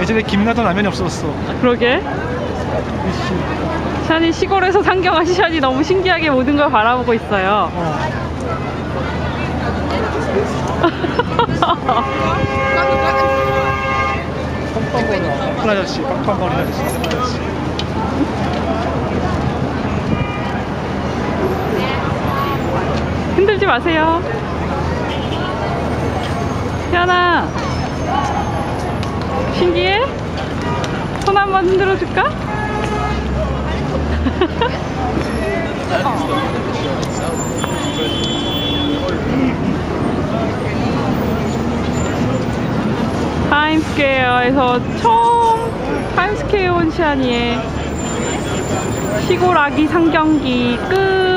예전에, 김나던 라면이 없었어. 아, 그러게 시안이 시골에서 상경한 시안이 너무 신기하게 모든 걸 바라보고 있어요 어. 큰 아저씨, 빵빵거리는 아저씨. 흔들지 마세요 시안아 신기해? 손 한 번 흔들어 줄까? 타임스퀘어에서 처음 타임스퀘어 온 시안이의 시골 아기 상경기 끝